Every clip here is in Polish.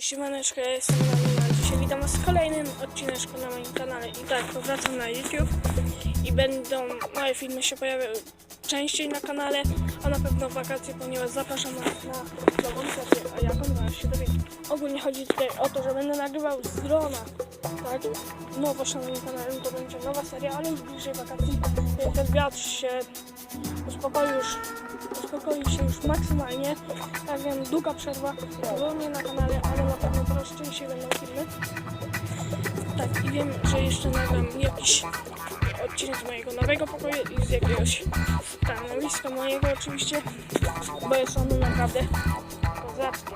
Siemaneczko, ja jestem Damian. Dzisiaj witam was w kolejnym odcineczku na moim kanale. I tak, powracam na YouTube i będą moje filmy się pojawiały częściej na kanale, a na pewno wakacje, ponieważ zapraszam was na nową serię, a jaką zaraz się dowiecie. Ogólnie chodzi tutaj o to, że będę nagrywał z drona, tak? Nowo moim kanale, to będzie nowa seria, ale już bliżej wakacji, ten wiatr się uspokoi już, uspokoi się już maksymalnie. Tak wiem, długa przerwa mnie na kanale, ale na pewno coraz częściej będą filmy. Tak, i wiem, że jeszcze nagram jakiś odcinek z mojego nowego pokoju i z jakiegoś stanowiska mojego oczywiście, bo jest ono naprawdę kozackie.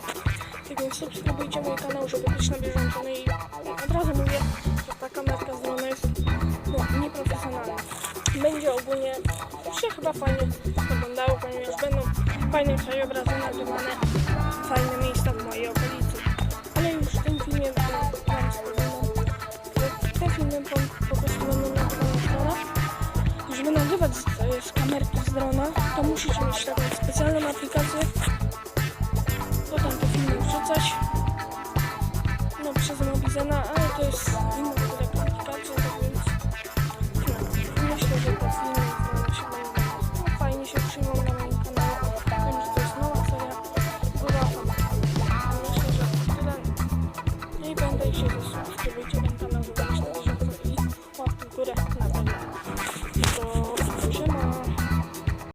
Tak więc subskrybujcie mój kanał, żeby być na bieżąco. No i od razu mówię, że ta kamerka z drona jest no, nieprofesjonalna. Będzie ogólnie się chyba fajnie ponieważ fajnym krajobrazem nagrywane fajne miejsca w mojej okolicy. Ale już w tym filmie mam z tym filmem po prostu będę nagrywał z drona. Żeby nagrywać z, z kamerki z drona, to musisz mieć taką specjalną aplikację. Potem te filmy wrzucać. No przez Mobizena, ale to jest inna aplikacja, tak więc no, myślę, że to film basura.